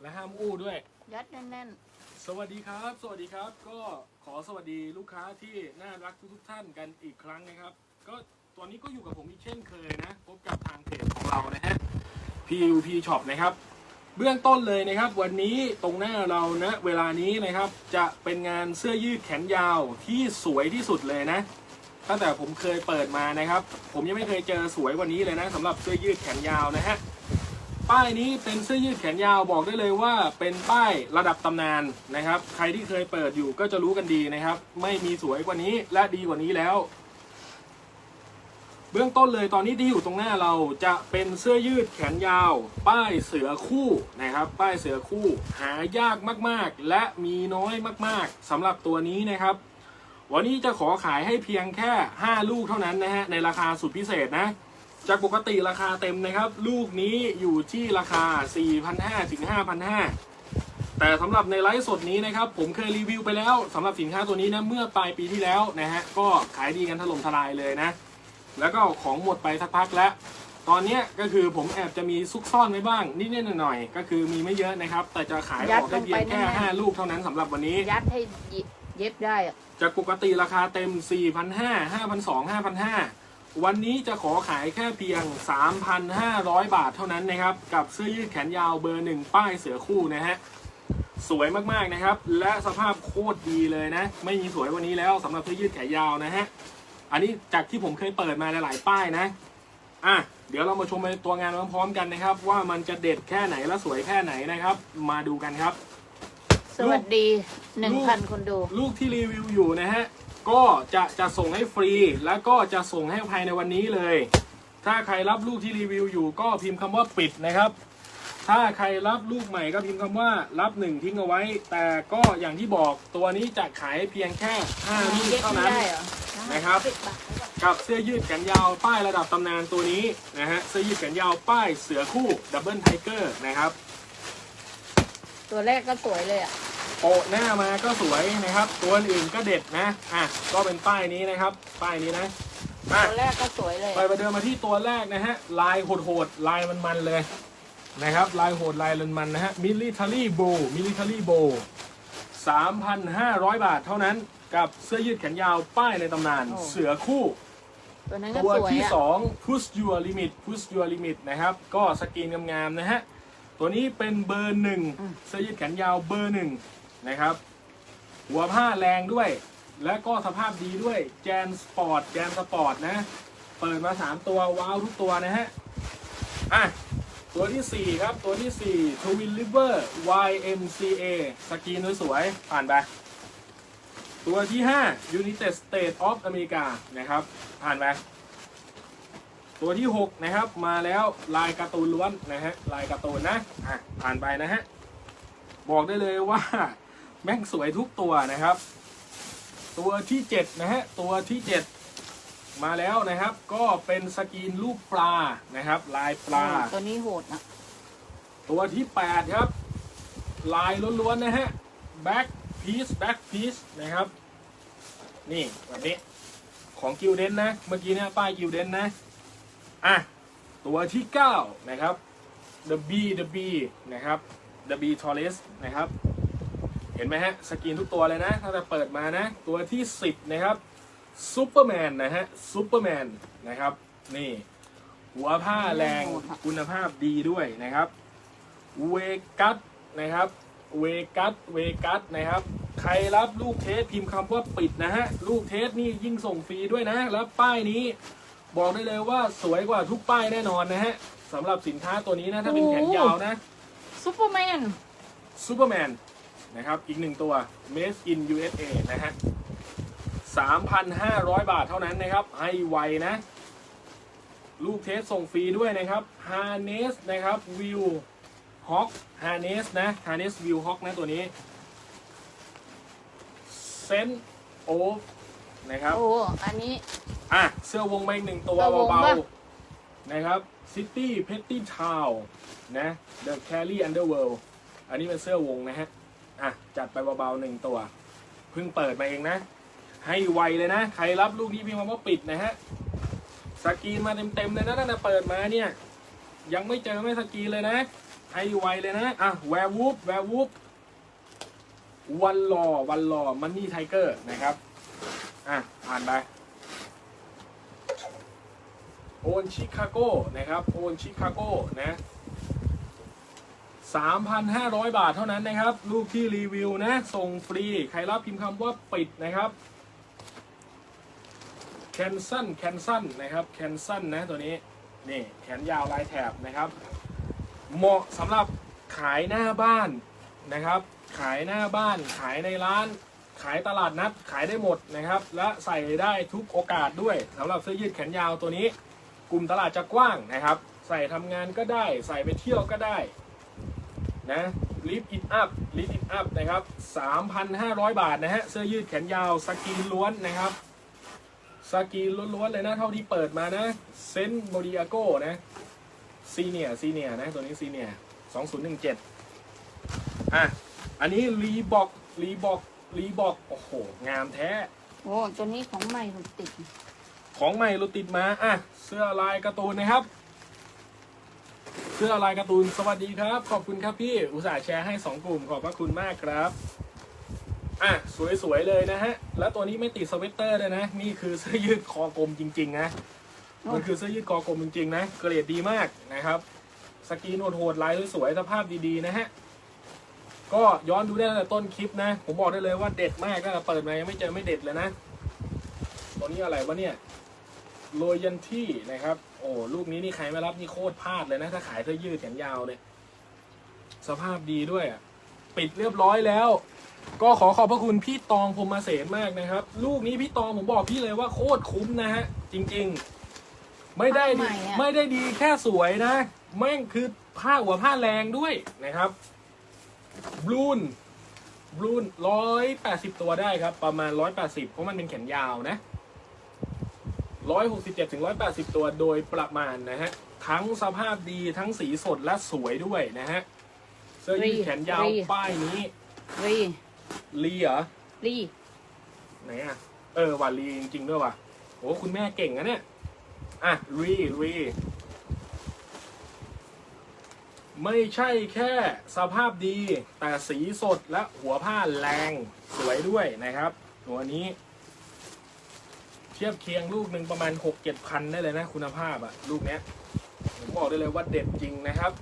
และห้ามอู้ด้วย ยัดแน่นสวัสดีครับ สวัสดีครับ ก็ขอสวัสดีลูกค้าที่น่ารักทุกๆท่านกันอีกครั้งนะครับ ก็ตอนนี้ก็อยู่กับผมอีกเช่นเคยนะ พบกับทางเพจของเรานะฮะ PUP Shop นะครับ เบื้องต้นเลยนะครับ วันนี้ตรงหน้าเรานะเวลานี้นะครับจะเป็นงานเสื้อยืดแขนยาวที่สวยที่สุดเลยนะ ตั้งแต่ผมเคยเปิดมานะครับ ผมยังไม่เคยเจอสวยกว่านี้เลยนะสำหรับเสื้อยืดแขนยาวนะฮะ ป้ายนี้เป็นเสื้อยืดแขนยาวบอกได้เลยว่าเป็นป้ายระดับตำนานนะครับ ใครที่เคยเปิดอยู่ก็จะรู้กันดีนะครับ ไม่มีสวยกว่านี้และดีกว่านี้แล้ว เบื้องต้นเลยตอนนี้ที่อยู่ตรงหน้าเราจะเป็นเสื้อยืดแขนยาว ป้ายเสือคู่นะครับ ป้ายเสือคู่ หายากมากๆ และมีน้อยมากๆสำหรับตัวนี้นะครับ วันนี้จะขอขายให้เพียงแค่ 5 ลูกเท่านั้นนะฮะในราคาสุดพิเศษนะ จากปกติราคาเต็มนะครับ ลูกนี้อยู่ที่ราคา 4,500ถึง5,500 แต่สำหรับในไลฟ์สดนี้นะครับ ผมเคยรีวิวไปแล้วสำหรับสินค้าตัวนี้นะเมื่อปลายปีที่แล้วนะฮะก็ขายดีกันถล่มทลายเลยนะ แล้วก็ของหมดไปสักพักแล้ว ตอนเนี้ยก็คือผมแอบจะมีซุกซ่อนไว้บ้างนิดๆหน่อยๆก็คือมีไม่เยอะนะครับ แต่จะขายออกได้เพียงแค่ 5 ลูกเท่านั้นสำหรับวันนี้ๆยัดให้เย็บได้อะจากปกติราคาเต็ม 4,500 5,200 5,500 วันนี้จะขอขายแค่เพียง 3,500 บาทเท่านั้นนะครับ กับเสื้อยืดแขนยาวเบอร์หนึ่งป้ายเสือคู่นะฮะสวยมากๆนะครับ และสภาพโคตรดีเลยนะ ไม่มีสวยกวันนี้แล้วสำหรับเสื้อยืดแขนยาวนะฮะอันนี้จากที่ผมเคยเปิดมาในหลายป้ายนะอะเดี๋ยวเรามาชมในตัวงานพร้อมๆกันนะครับ ว่ามันจะเด็ดแค่ไหนและสวยแค่ไหนนะครับ มาดูกันครับ สวัสดีหนึ่งพันคนดู ลูกที่รีวิวอยู่นะฮะ ก็จะจะส่งให้ฟรี แล้วก็จะส่งให้ภายในวันนี้เลย ถ้าใครรับลูกที่รีวิวอยู่ก็พิมพ์คำว่าปิดนะครับ ถ้าใครรับลูกใหม่ก็พิมพ์คำว่ารับหนึ่งทิ้งเอาไว้ แต่ก็อย่างที่บอกตัวนี้จะขายเพียงแค่5ลูกเย็บเท่าไม่นั้นได้เหรอนะครับกับเสื้อยืดแขนยาวป้ายระดับตำนานตัวนี้นะฮะเสื้อยืดแขนยาวป้ายเสือคู่ดับเบิลไทเกอร์นะครับ ตัวแรกก็สวยเลยอะ โปะหน้ามาก็สวยนะครับ ตัวอื่นก็เด็ดนะอะก็เป็นป้ายนี้นะครับ ป้ายนี้นะมาตัวแรกก็สวยเลยไปประเดิมมาที่ตัวแรกนะฮะลายโหดๆลายมันๆเลยนะครับลายโหดลายมันๆนะฮะ military bow military bow 3,500 บาทเท่านั้นกับเสื้อยืดแขนยาวป้ายในตำนานเสือคู่ ตัวนั้นก็ตัวสวยที่ อะ2 push your limit push your limit นะครับ ก็สกรีนงามๆนะฮะ ตัวนี้เป็นเบอร์หนึ่งเสื้อยืดแขนยาวเบอร์หนึ่ง นะครับ หัวผ้าแรงด้วย และก็สภาพดีด้วยแจนสปอร์ตแจนสปอร์ตนะ เปิดมา 3 ตัวว้าวทุกตัวนะฮะ อะ ตัวที่ 4 ครับ ตัวที่ 4 Twin River YMCA สกรีนสวยๆผ่านไป ตัวที่ 5 United States of America นะครับ ผ่านไปตัวที่ 6 นะครับ มาแล้วลายการ์ตูนล้วนนะฮะลายการ์ตูนนะอะผ่านไปนะฮะ บอกได้เลยว่า แม่งสวยทุกตัวนะครับ ตัวที่7นะฮะตัวที่7มาแล้วนะครับ ก็เป็นสกรีนรูปปลานะครับ ลายปลา ตัวนี้โหดนะ ตัวที่8ครับ ลายล้วนๆนะฮะ back piece back piece นะครับ นี่แบบนี้ของกิลเดนนะ เมื่อกี้เนี่ยป้ายกิลเดนนะ อะ ตัวที่ 9 นะครับ the B the B นะครับ the B Torres นะครับ เห็นไหมฮะสกรีนทุกตัวเลยนะถ้าจะเปิดมานะ ตัวที่ 10 นะครับซูเปอร์แมนนะฮะซูเปอร์แมนนะครับ นี่ หัวผ้าแรงคุณภาพดีด้วยนะครับ เวกัสนะครับเวกัสเวกัสนะครับ ใครรับลูกเทสพิมพ์คำว่าปิดนะฮะ ลูกเทสนี่ยิ่งส่งฟรีด้วยนะ แล้วป้ายนี้ บอกได้เลยว่าสวยกว่าทุกป้ายแน่นอนนะฮะสำหรับสินค้าตัวนี้นะ ถ้าเป็นแขนยาวนะซูเปอร์แมนซูเปอร์แมน นะครับ อีกหนึ่งตัว Made in USA นะฮะ 3,500 บาทเท่านั้นนะครับ ให้ไวนะ ลูกเทสส่งฟรีด้วยนะครับ Harness นะครับ View Hawk Harness นะ Harness View Hawk นะตัวนี้ Send Off นะครับ โอ้ อันนี้ อะ เสื้อวงมาอีกหนึ่งตัวเสื้อวงเบาป่ะ ๆ นะครับ City Petty Town นะ The Carry Underworld อันนี้เป็นเสื้อวงนะฮะ อะจัดไปเบาๆหนึ่งตัวเพิ่งเปิดมาเองนะ ให้ไวเลยนะ ใครรับลูกนี้พิมพ์คำว่าปิดนะฮะสกีนมาเต็มๆเลยนะตั้งแต่เปิดมาเนี่ย ยังไม่เจอไม่สกีเลยนะ ให้ไวเลยนะอะแวร์วูฟแวร์วูฟวันลอวันลอมันนี่ไทเกอร์นะครับอะผ่านไปโอนชิคาโกนะครับโอนชิคาโกนะ 3,500 บาทเท่านั้นนะครับลูกที่รีวิวนะส่งฟรี ใครรับพิมพ์คำว่าปิดนะครับแคนซันแคนซันนะครับแคนซันนะตัวนี้นี่แขนยาวลายแถบนะครับ เหมาะสำหรับขายหน้าบ้านนะครับ ขายหน้าบ้าน ขายในร้าน ขายตลาดนัด ขายได้หมดนะครับ และใส่ได้ทุกโอกาสด้วยสำหรับเสื้อยืดแขนยาวตัวนี้ กลุ่มตลาดจะกว้างนะครับ ใส่ทำงานก็ได้ ใส่ไปเที่ยวก็ได้ นะลิฟต์อิทอัพลิฟต์อิทอัพนะครับ 3,500 บาทนะฮะ เสื้อยืดแขนยาวสกรีนล้วนนะครับ สกรีนล้วนๆเลยนะ เท่าที่เปิดมานะเซนต์โมดิอาโกนะซีเนียซีเนียนะตัวนี้ซีเนีย2017 อะ อันนี้รีบอกรีบอกรีบอกโอ้โห งามแท้ โอ้ตัวนี้ของใหม่ผมติด ของใหม่เราติดมา อะ เสื้อลายการ์ตูนนะครับ เสื้อลายการ์ตูนสวัสดีครับ ขอบคุณครับพี่อุตส่าห์แชร์ให้ 2 กลุ่มขอบพระคุณมากครับอะสวยๆเลยนะฮะ แล้วตัวนี้ไม่ติดสเวตเตอร์เลยนะ นี่คือเสื้อยืดคอกลมจริง ๆ นะ มันคือเสื้อยืดคอกลมจริงๆนะ เกรดดีมากนะครับสกรีนโหดๆลายสวยๆสภาพดีๆนะฮะ ก็ย้อนดูได้ตั้งแต่ต้นคลิปนะ ผมบอกได้เลยว่าเด็ดมากตั้งแต่เปิดมายังไม่เจอไม่เด็ดเลยนะ ตัวนี้อะไรวะเนี่ย โรยันที่นะครับ โอ้ลูกนี้นี่ใครไม่รับนี่โคตรพลาดเลยนะ ถ้าขายเสื้อยืดแขนยาวเนี่ย สภาพดีด้วยอะปิดเรียบร้อยแล้ว ก็ขอขอบพระคุณพี่ตองพรหมเสนมากนะครับ ลูกนี้พี่ตองผมบอกพี่เลยว่าโคตรคุ้มนะฮะ จริง ๆ ไม่ได้ผ้าใหม่ดีอะ ไม่ได้ดีแค่สวยนะ แม่งคือผ้าหัวผ้าแรงด้วยนะครับบลูนบลูนร้อยแปดสิบตัวได้ครับ ประมาณร้อยแปดสิบเพราะมันเป็นแขนยาวนะ ร้อยหกสิบเจ็ดถึงร้อยแปดสิบตัวโดยประมาณนะฮะ ทั้งสภาพดีทั้งสีสดและสวยด้วยนะฮะ เสื้อยืดแขนยาวรี ป้ายนี้ รีลีเหรอ รีไหนอะ เออว่าลีจริงๆด้วยว่ะโอ้คุณแม่เก่งนะเนี่ย อะ รีรี ไม่ใช่แค่สภาพดี แต่สีสดและหัวผ้าแรง สวยด้วยนะครับ ตัวนี้ เทียบเคียงลูกหนึ่งประมาณหกเจ็ดพันได้เลยนะคุณภาพอะลูกเนี้ยผมบอกได้เลยว่าเด็ดจริงนะครับ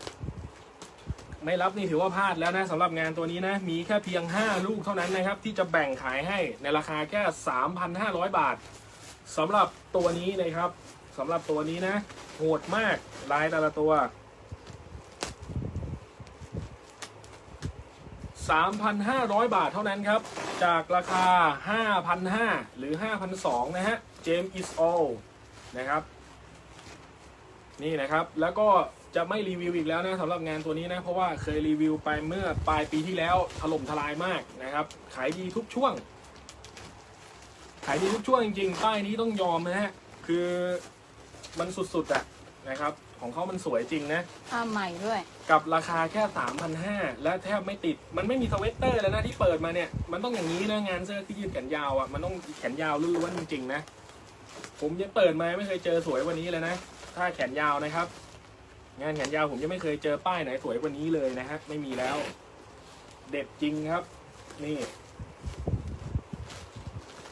ไม่รับนี่ถือว่าพลาดแล้วนะสำหรับงานตัวนี้นะ มีแค่เพียง 5 ลูกเท่านั้นนะครับ ที่จะแบ่งขายให้ในราคาแค่ 3,500 บาทสำหรับตัวนี้นะครับสำหรับตัวนี้นะ โหดมากลายแต่ละตัว 3,500 บาทเท่านั้นครับ จากราคา 5,500 หรือ 5,200 นะฮะ James is all นะครับ นี่นะครับ แล้วก็จะไม่รีวิวอีกแล้วนะสำหรับงานตัวนี้นะ เพราะว่าเคยรีวิวไปเมื่อปลายปีที่แล้วถล่มทลายมากนะครับ ขายดีทุกช่วง ขายดีทุกช่วงจริงๆป้ายนี้ต้องยอมนะฮะ คือมันสุดๆอะนะครับ ของเขามันสวยจริงนะ ผ้าใหม่ด้วย กับราคาแค่ 3,500 และแทบไม่ติด มันไม่มีสเวตเตอร์เลยนะที่เปิดมาเนี่ย มันต้องอย่างนี้นะงานเสื้อที่ยืดแขนยาวอะ มันต้องแขนยาวล้วนๆจริงๆนะ ผมยังเปิดมาไม่เคยเจอสวยกว่านี้เลยนะ ถ้าแขนยาวนะครับ งานแขนยาวผมยังไม่เคยเจอป้ายไหนสวยกว่านี้เลยนะฮะ ไม่มีแล้ว เด็ดจริงครับ นี่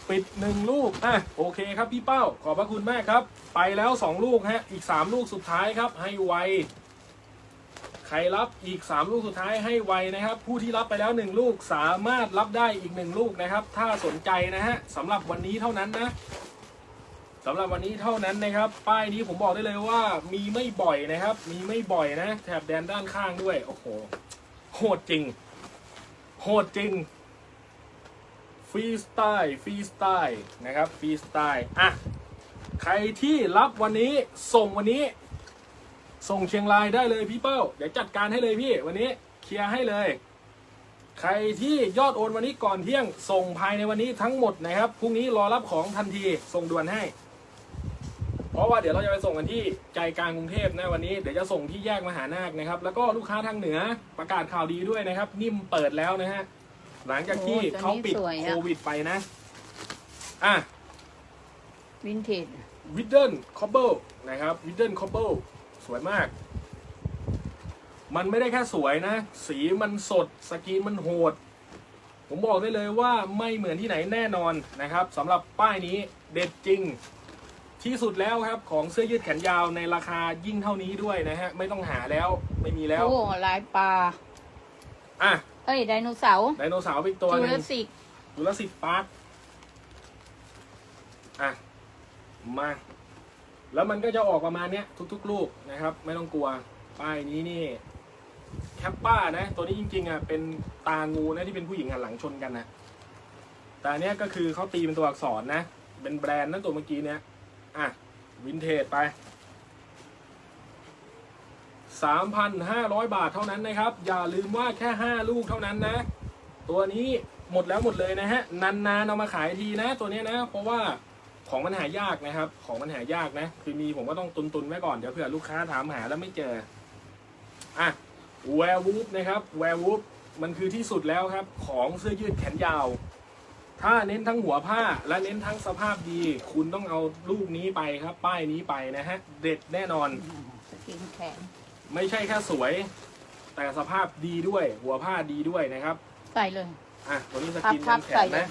ปิดหนึ่งลูกอะโอเคครับพี่เป้า ขอบพระคุณมากครับ ไปแล้วสองลูกฮะ อีกสามลูกสุดท้ายครับ ให้ไวใครรับอีก 3 ลูกสุดท้ายให้ไวนะครับ ผู้ที่รับไปแล้ว 1 ลูกสามารถรับได้อีก 1 ลูกนะครับ ถ้าสนใจนะฮะสำหรับวันนี้เท่านั้นนะสำหรับวันนี้เท่านั้นนะครับ ป้ายนี้ผมบอกได้เลยว่ามีไม่บ่อยนะครับ มีไม่บ่อยนะ แถบแดนด้านข้างด้วย โอ้โหโหดจริง โหดจริง ฟรีสไตล์ฟรีสไตล์นะครับฟรีสไตล์อะใครที่รับวันนี้ส่งวันนี้ ส่งเชียงรายได้เลยพี่เป้าเดี๋ยวจัดการให้เลยพี่วันนี้เคลียร์ให้เลย ใครที่ยอดโอนวันนี้ก่อนเที่ยงส่งภายในวันนี้ทั้งหมดนะครับพรุ่งนี้รอรับของทันทีส่งด่วนให้ เพราะว่าเดี๋ยวเราจะไปส่งกันที่ใจกลางกรุงเทพนะวันนี้เดี๋ยวจะส่งที่แยกมหานาคนะครับ แล้วก็ลูกค้าทางเหนือประกาศข่าวดีด้วยนะครับ นิ่มเปิดแล้วนะฮะ หลังจากที่โอ้ตัวนี้เขาปิดสวยอะโควิดไปนะ อะวินเทจวิดเดิลคอบเบิลนะครับวิดเดิลคอบเบิลสวยมาก มันไม่ได้แค่สวยนะ สีมันสดสกรีนมันโหด ผมบอกได้เลยว่าไม่เหมือนที่ไหนแน่นอนนะครับสำหรับป้ายนี้เด็ดจริงที่สุดแล้วครับของเสื้อยืดแขนยาวในราคายิ่งเท่านี้ด้วยนะฮะ ไม่ต้องหาแล้วไม่มีแล้ว โอ้ลายปลาอะ เอ้ยไดโนเสาร์ไดโนเสาร์อีกตัวจูหนึรางสสิกจุลสิทธิ์ปาร์คอะ มา แล้วมันก็จะออกประมาณเนี้ยทุกๆ ลูกนะครับ ไม่ต้องกลัว ป้ายนี้นี่ แคปป้านะ ตัวนี้จริงๆอะเป็นตางูนะที่เป็นผู้หญิงหันหลังชนกันนะแต่อันเนี้ยก็คือเขาตีเป็นตัวอักษรนะ เป็นแบรนด์นั่นตัวเมื่อกี้เนี้ยอะวินเทจไป 3,500 บาทเท่านั้นนะครับ อย่าลืมว่าแค่ 5 ลูกเท่านั้นนะ ตัวนี้หมดแล้วหมดเลยนะฮะนานๆเอามาขายทีนะ ตัวเนี้ยนะ เพราะว่าของมันหายากนะครับ ของมันหายากนะ คือมีผมก็ต้องตุนๆไว้ก่อนเดี๋ยวเผื่อลูกค้าถามหาแล้วไม่เจออะแวร์วูฟนะครับแวร์วูฟมันคือที่สุดแล้วครับ ของเสื้อยืดแขนยาว ถ้าเน้นทั้งหัวผ้าและเน้นทั้งสภาพดี คุณต้องเอาลูกนี้ไปครับ ป้ายนี้ไปนะฮะ เด็ดแน่นอนสกินแขน ไม่ใช่แค่สวย แต่สภาพดีด้วย หัวผ้าดีด้วยนะครับใส่เลย อะตัวนี้สกินพัยับนๆแขใส่นเลย นะ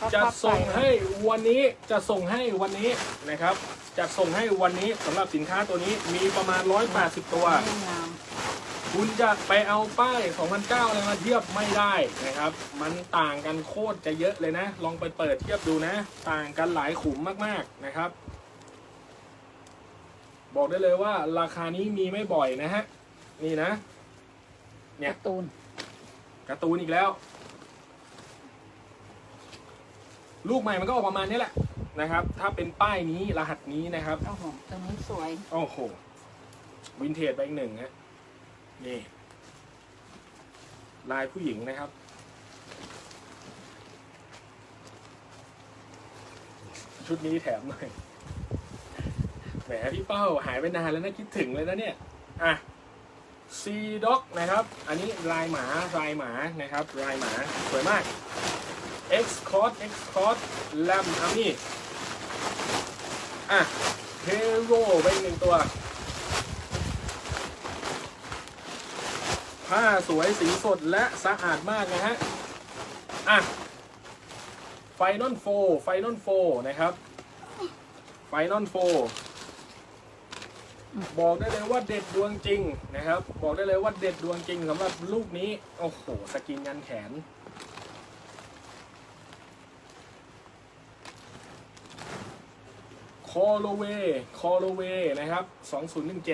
พับๆจะส่งเลยให้วันนี้จะส่งให้วันนี้นะครับ จะส่งให้วันนี้สำหรับสินค้าตัวนี้มีประมาณ 180 ตัว ไม่งามคุณจะไปเอาป้าย2009อะไรมาเทียบไม่ได้นะครับ มันต่างกันโคตรจะเยอะเลยนะ ลองไปเปิดเทียบดูนะ ต่างกันหลายขุมมากๆนะครับ บอกได้เลยว่าราคานี้มีไม่บ่อยนะฮะ นี่นะ เนี่ยการ์ตูนการ์ตูนอีกแล้ว ลูกใหม่มันก็ออกประมาณนี้แหละนะครับ ถ้าเป็นป้ายนี้รหัสนี้นะครับ โอ้โหตัวนี้สวย โอ้โห วินเทจไปอีกหนึ่งฮะ นี่ ลายผู้หญิงนะครับ ชุดนี้แถมหน่อยแห มพี่เป้าหายไปนานแล้วนะคิดถึงเลยนะเนี่ย อะซีด็อกนะครับ อันนี้ลายหมาลายหมานะครับลายหมาสวยมาก X c o r d X c o r d Lam Army อะเฮโร่ไปหนึ่งตัว ผ้าสวยสีสดและสะอาดมากนะฮะ อะไฟนอลโฟไฟนอลโฟนะครับไฟนอลโฟ บอกได้เลยว่าเด็ดดวงจริงนะครับ บอกได้เลยว่าเด็ดดวงจริงสำหรับลูกนี้ โอ้โห สกินยันแขน คอโลเว คอโลเวนะครับ 2017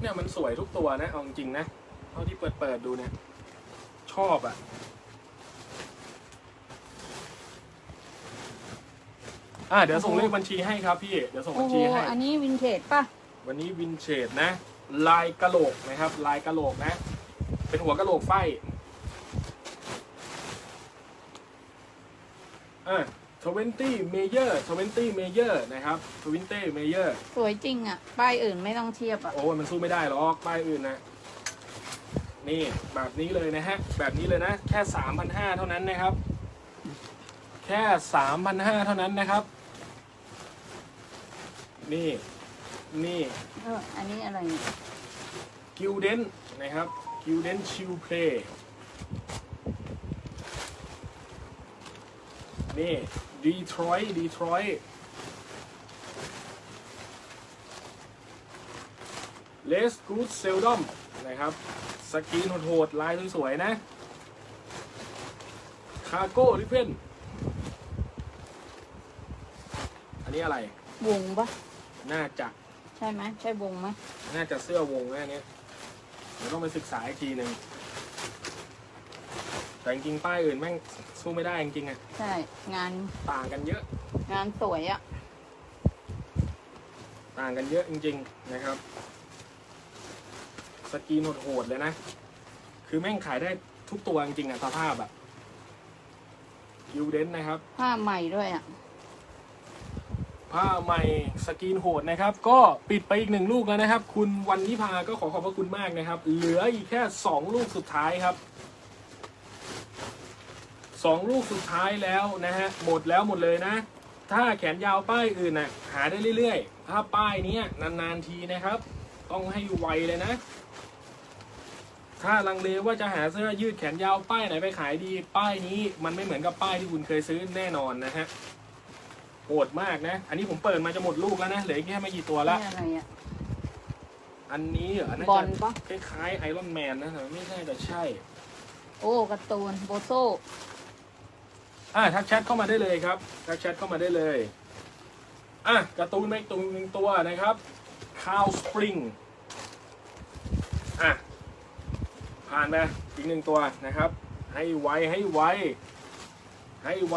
เนี่ยมันสวยทุกตัวนะเอาจริงนะ เท่าที่เปิดเปิดดูเนี่ย ชอบอะ่ะ อะเดี๋ยวส่งเลขบัญชีให้ครับพี่ เดี๋ยวส่งโอ้บัญโหชีให้ อันนี้วินเทจป่ะ วันนี้วินเชดนะ ลายกะโหลกนะครับ ลายกะโหลกนะ เป็นหัวกะโหลกไฟอะ20 major 20 major นะครับ20 major สวยจริงอะ ป้ายอื่นไม่ต้องเทียบอะ โอ้ยมันสู้ไม่ได้หรอกป้ายอื่นนะนี่แบบนี้เลยนะฮะ แบบนี้เลยนะ แค่ 3,500 เท่านั้นนะครับ แค่ 3,500 เท่านั้นนะครับ นี่ นี่เอออันนี้อะไรเนี่ยกิลเดนนะครับกิลเดนชิลเพลย์นี่ดีทรอยต์ดีทรอยต์เลสกูดเซลดอมนะครับสกรีนโหดๆลายสวยๆนะคาโก้ริเพนอันนี้อะไร วงปะ น่าจะใช่ไหมใช่วงไหมน่าจะเสื้อวงนะอันเนี้ยเดี๋ยวต้องไปศึกษาอีกทีหนึ่งแต่จริงๆป้ายอื่นแม่งสู้ไม่ได้จริงๆอะใช่ งานต่างกันเยอะ งานสวยอะต่างกันเยอะจริง ๆนะครับ สกรีนโหดๆเลยนะ คือแม่งขายได้ทุกตัวจริงๆอะสภาพอะยูเดนนะครับ ผ้าใหม่ด้วยอะ ผ้าใหม่สกรีนโหดนะครับ ก็ปิดไปอีกหนึ่งลูกแล้วนะครับ คุณวันนิพาก็ขอขอบพระคุณมากนะครับ เหลืออีกแค่สองลูกสุดท้ายครับสองลูกสุดท้ายแล้วนะฮะหมดแล้วหมดเลยนะ ถ้าแขนยาวป้ายอื่นน่ะหาได้เรื่อยๆ ถ้าป้ายนี้นานๆทีนะครับ ต้องให้ไวเลยนะ ถ้าลังเลว่าจะหาเสื้อยืดแขนยาวป้ายไหนไปขายดี ป้ายนี้มันไม่เหมือนกับป้ายที่คุณเคยซื้อแน่นอนนะฮะ หดมากนะ อันนี้ผมเปิดมาจะหมดลูกแล้วนะ เหลืออีกแค่ไม่กี่ตัวละ นี่อะไรอะ อันนี้เหรอน่าบอลจะปะ คล้ายๆไอรอนแมนนะแต่ไม่ใช่แต่ใช่ โอ้การ์ตูนโบโซอะทักแชทเข้ามาได้เลยครับ ทักแชทเข้ามาได้เลย อะการ์ตูนไม่ตัวหนึ่งตัวนะครับคาวสปริง อะ ผ่านไปอีกหนึ่งตัวนะครับ ให้ไวให้ไวให้ไว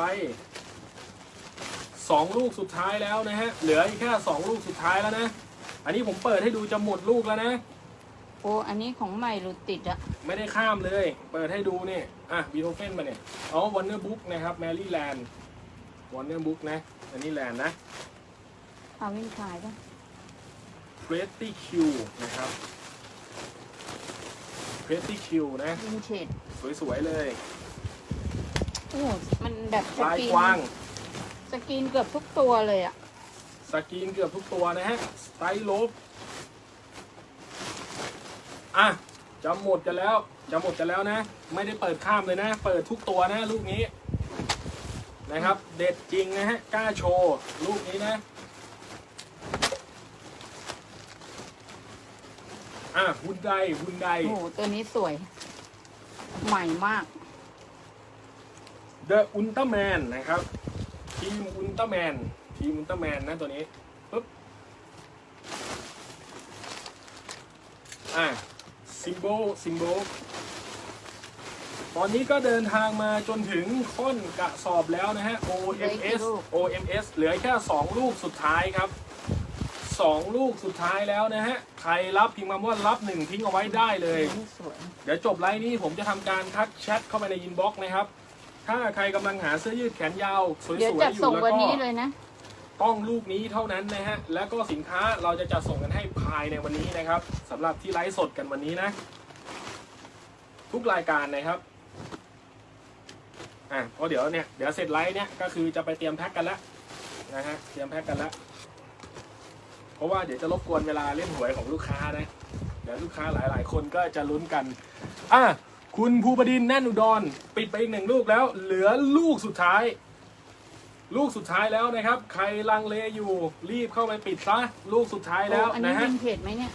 สองลูกสุดท้ายแล้วนะฮะ เหลืออีกแค่สองลูกสุดท้ายแล้วนะ อันนี้ผมเปิดให้ดูจะหมดลูกแล้วนะ โอ้ อันนี้ของใหม่หลุดติดอะไม่ได้ข้ามเลย เปิดให้ดูนี่อะบีโธเฟนมาเนี่ยอ๋อวันเนอร์บุ๊กนะครับแมรี่แลนด์วันเนอร์บุ๊กนะ อันนี้แลนด์นะเอาวิ่งขายปะเ r รตตี้คิวนะครับเ r รตตี้คิวนะ วินเทจสวยๆเลย โอ้ มันแบบสลายกรีน กว้าง สกรีนเกือบทุกตัวเลยอะสกรีนเกือบทุกตัวนะฮะสไตล์ลบอะจะหมดกันแล้วจะหมดกันแล้วนะ ไม่ได้เปิดข้ามเลยนะ เปิดทุกตัวนะลูกนี้นะครับ เด็ดจริงนะฮะกล้าโชว์ลูกนี้นะอะฮุนไดฮุนไดโอ้โหตัวนี้สวย ใหม่มากเดอะอุลตร้าแมนนะครับ ทีมอุลตร้าแมน ทีมอุลตร้าแมนนะตัวนี้ปุ๊บอะซิมโบซิมโบตอนนี้ก็เดินทางมาจนถึงค่อนกระสอบแล้วนะฮะ OMS OMS เหลือแค่ 2 ลูกสุดท้ายครับ 2 ลูกสุดท้ายแล้วนะฮะ ใครรับพิมพ์คำว่ารับหนึ่งทิ้งเอาไว้ได้เลยตัวนี้สวยเดี๋ยวจบไลน์นี้ผมจะทำการทักแชทเข้าไปในอินบ็อกซ์นะครับ ถ้าใครกำลังหาเสื้อยืดแขนยาวสวยเดี๋ยวๆจัดอยู่ส่งแล้ววันก็นี้เลยนะ ต้องลูกนี้เท่านั้นนะฮะ แล้วก็สินค้าเราจะจัดส่งกันให้ภายในวันนี้นะครับสำหรับที่ไลฟ์สดกันวันนี้นะ ทุกรายการนะครับ อะเพราะเดี๋ยวเนี่ยเดี๋ยวเสร็จไลฟ์เนี่ยก็คือจะไปเตรียมแพ็คกันแล้วนะฮะเตรียมแพ็คกันแล้วเพราะว่าเดี๋ยวจะรบกวนเวลาเล่นหวยของลูกค้านะ เดี๋ยวลูกค้าหลาย ๆ คนก็จะลุ้นกัน อะ คุณภูบดินทร์แน่นอุดร ปิดไปอีกหนึ่งลูกแล้ว เหลือลูกสุดท้าย ลูกสุดท้ายแล้วนะครับ ใครลังเลอยู่รีบเข้าไปปิดซะลูกสุดท้ายแล้วโอ้อันนี้นะฮะวินเทจไหมเนี่ย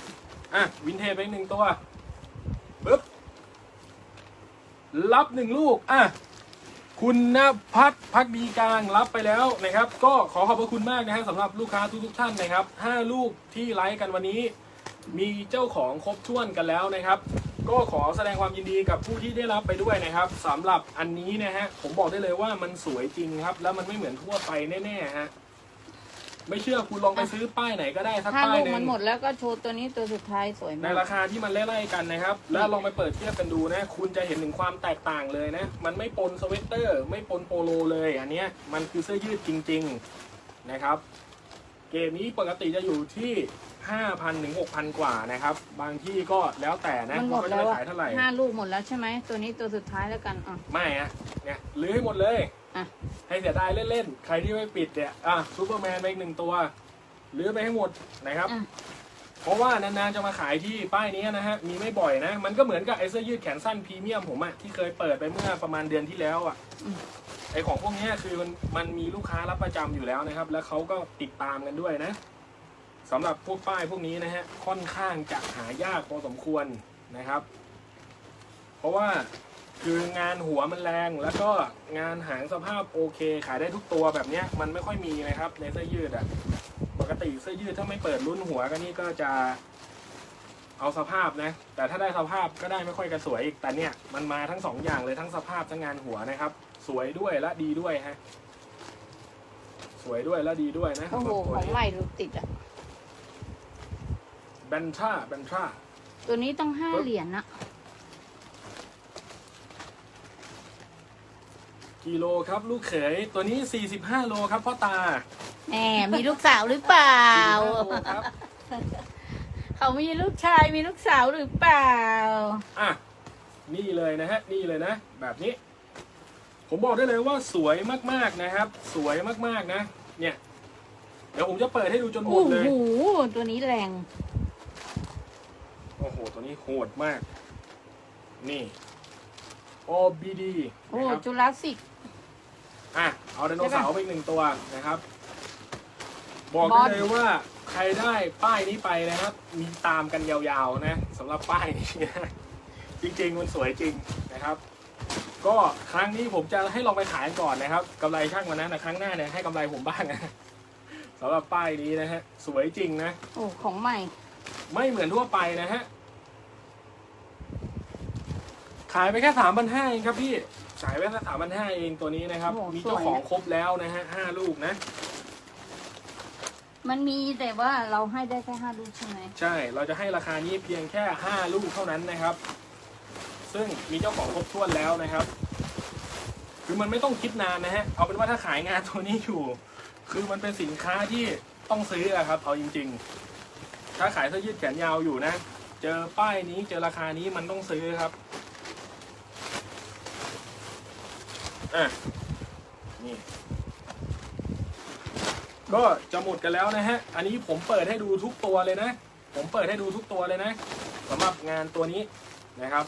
อะวินเทจไปอีกหนึ่งตัวปึ๊บรับหนึ่งลูกอะคุณนภัทรพักดีกลางรับไปแล้วนะครับ ก็ขอขอบพระคุณมากนะฮะสำหรับลูกค้าทุกๆท่านนะครับห้าลูกที่ไลฟ์กันวันนี้ มีเจ้าของครบถ้วนกันแล้วนะครับ ก็ขอแสดงความยินดีกับผู้ที่ได้รับไปด้วยนะครับสำหรับอันนี้นะฮะผมบอกได้เลยว่ามันสวยจริงครับ แล้วมันไม่เหมือนทั่วไปแน่ๆฮะไม่เชื่อคุณลองไปซื้อป้ายไหนก็ได้สักถ้าป้ายลูกหนึ่มันงหมดแล้วก็โชว์ตัวนี้ตัวสุดท้ายสวยในมากราคาที่มันไล่ๆกันนะครับ แล้วลองไปเปิดเทียบกันดูนะ คุณจะเห็นถึงความแตกต่างเลยนะ มันไม่ปนสเวตเตอร์ ไม่ปนโปโลเลย อันเนี้ยมันคือเสื้อยืดจริง ๆนะครับ เกมนี้ปกติจะอยู่ที่ 5,000ถึง6,000 กว่านะครับ บางที่ก็แล้วแต่นะมันหมดว่าเขาจะแล้วไปอะขายเท่าไหร่ ห้าลูกหมดแล้วใช่ไหม ตัวนี้ตัวสุดท้ายแล้วกันอะ ไม่อะเนี่ยลื้อให้หมดเลยอะ ให้เสียดายเล่นๆ ใครที่ไม่ปิดเนี่ย อะซูเปอร์แมนไปอีกหนึ่งตัว ลื้อไปให้หมดนะครับ อะ เพราะว่านานๆจะมาขายที่ป้ายนี้นะฮะ มีไม่บ่อยนะ มันก็เหมือนกับไอเสื้อยืดแขนสั้นพรีเมียมผมอะที่เคยเปิดไปเมื่อประมาณเดือนที่แล้วอะไอของพวกเนี้ยคือมันมันมีลูกค้ารับประจำอยู่แล้วนะครับ แล้วเขาก็ติดตามกันด้วยนะสำหรับพวกป้ายพวกนี้นะฮะค่อนข้างจะหายากพอสมควรนะครับ เพราะว่าคืองานหัวมันแรงแล้วก็งานหางสภาพโอเค ขายได้ทุกตัวแบบเนี้ยมันไม่ค่อยมีนะครับในเสื้อยืดอะป กติเสื้อยืดถ้าไม่เปิดรุ่นหัวก็นี่ก็จะเอาสภาพนะ แต่ถ้าได้สภาพก็ได้ไม่ค่อยกระสวยอีก แต่เนี่ยมันมาทั้งสองอย่างเลยทั้งสภาพทั้งงานหัวนะครับ สวยด้วยและดีด้วยฮะ สวยด้วยและดีด้วยนะโอ้โหตัวของนี้ใหม่หลุดติดอะ แบนท่าแบนท่า ตัวนี้ต้องห้าเหรียญนะกิโลครับ ลูกเขยตัวนี้ 45 โลครับพ่อตา แหมมีลูกสาวหรือเปล่า45โลครับเขามีลูกชายมีลูกสาวหรือเปล่า อะนี่เลยนะฮะนี่เลยนะ แบบนี้ ผมบอกได้เลยว่าสวยมากๆนะครับ สวยมากๆนะ เนี่ย เดี๋ยวผมจะเปิดให้ดูจนหมโอ้ดเลย โห ตัวนี้แรง โอ้โห ตัวนี้โหดมาก นี่ OBD โอ้นะครับจุลสิก อะ เอาไดโนเสาร์ไปอีกหนึ่งตัวนะครับ บอกบอได้ลเลยว่าใครได้ป้ายนี้ไปนะครับ มีตามกันยาวๆนะสำหรับป้ายนี้นะจริงๆมันสวยจริงนะครับ ก็ครั้งนี้ผมจะให้ลองไปขายก่อนนะครับกำไรช่างมันนะนะครั้งหน้าเนี่ยให้กำไรผมบ้างนะสำหรับป้ายนี้นะฮะสวยจริงนะโอ้ของใหม่ ไม่เหมือนทั่วไปนะฮะขายไปแค่สามพันห้าเองครับพี่ขายไปแค่สามพันห้าเองตัวนี้นะครับ โอ้โหมีเจ้าสวยนะ ของครบแล้วนะฮะห้าลูกนะ มันมีแต่ว่าเราให้ได้แค่ห้าลูกใช่ไหมใช่ เราจะให้ราคานี้เพียงแค่ห้าลูกเท่านั้นนะครับ ซึ่งมีเจ้าของครบถ้วนแล้วนะครับ คือมันไม่ต้องคิดนานนะฮะ เอาเป็นว่าถ้าขายงานตัวนี้อยู่ คือมันเป็นสินค้าที่ต้องซื้ออะครับ เอาจริง ๆ ถ้าขายเสื้อยืดแขนยาวอยู่นะ เจอป้ายนี้เจอราคานี้มันต้องซื้อครับอะนี่ ก็จะหมดกันแล้วนะฮะ อันนี้ผมเปิดให้ดูทุกตัวเลยนะ ผมเปิดให้ดูทุกตัวเลยนะสำหรับงานตัวนี้นะครับ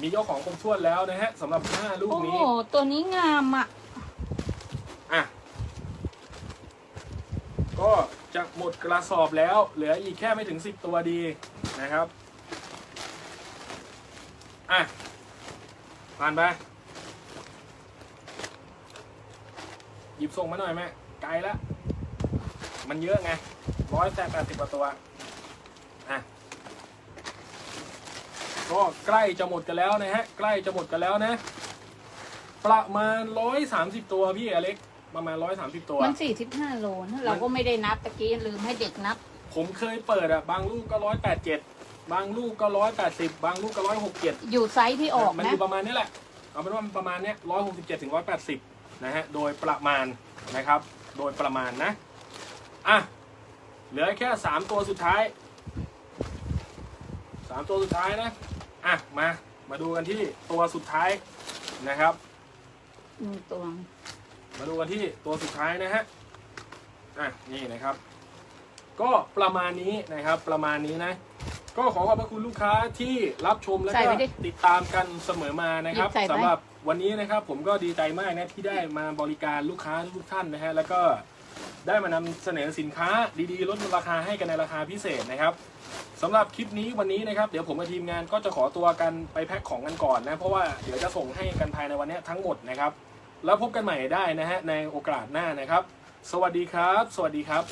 มีเจ้าของครบถ้วนแล้วนะฮะสำหรับห้าลูกโอ้โหนี้ตัวนี้งามอะ อะ ก็จะหมดกระสอบแล้ว เหลืออีกแค่ไม่ถึงสิบตัวดีนะครับ อะ ผ่านไป หยิบส่งมาหน่อยแม่ไกลแล้ว มันเยอะไงร้อยแปดสิบกว่าตัวอะก็ใกล้จะหมดกันแล้วนะฮะ ใกล้จะหมดกันแล้วนะ ประมาณร้อยสามสิบตัวพี่อเล็ก ประมาณร้อยสามสิบตัว มันสี่สิบห้าโลนะเราก็ไม่ได้นับตะกี้ลืมให้เด็กนับ ผมเคยเปิดอะบางลูกก็ร้อยแปดเจ็ดบางลูกก็ร้อยแปดสิบบางลูกก็ร้อยหกเจ็ดอยู่ไซส์ที่ออกมันอนะยู่ประมาณนี้แหละเอาเป็นว่ามันประมาณเนี้ยร้อยหกสิบเจ็ดถึงร้อยแปดสิบนะฮะ โดยประมาณนะครับ โดยประมาณนะ อะ เหลือแค่สามตัวสุดท้ายสามตัวสุดท้ายนะ อะ มา มาดูกันที่ตัวสุดท้ายนะครับหนึ่งตัวมาดูกันที่ตัวสุดท้ายนะฮะ อะ นี่นะครับ ก็ประมาณนี้นะครับ ประมาณนี้นะ ก็ขอขอบพระคุณลูกค้าที่รับชมและใส่ก็ไว้ดิติดตามกันเสมอมานะครับหยิบใส่ไว้สำหรับวันนี้นะครับ ผมก็ดีใจมากนะที่ได้มาบริการลูกค้าทุกท่านนะฮะ แล้วก็ ได้มานำเสนอสินค้าดีๆ ลดราคาให้กันในราคาพิเศษนะครับสำหรับคลิปนี้วันนี้นะครับเดี๋ยวผมกับทีมงานก็จะขอตัวกันไปแพ็คของกันก่อนนะ เพราะว่าเดี๋ยวจะส่งให้กันภายในวันนี้ทั้งหมดนะครับ แล้วพบกันใหม่ได้นะฮะในโอกาสหน้านะครับ สวัสดีครับ สวัสดีครับ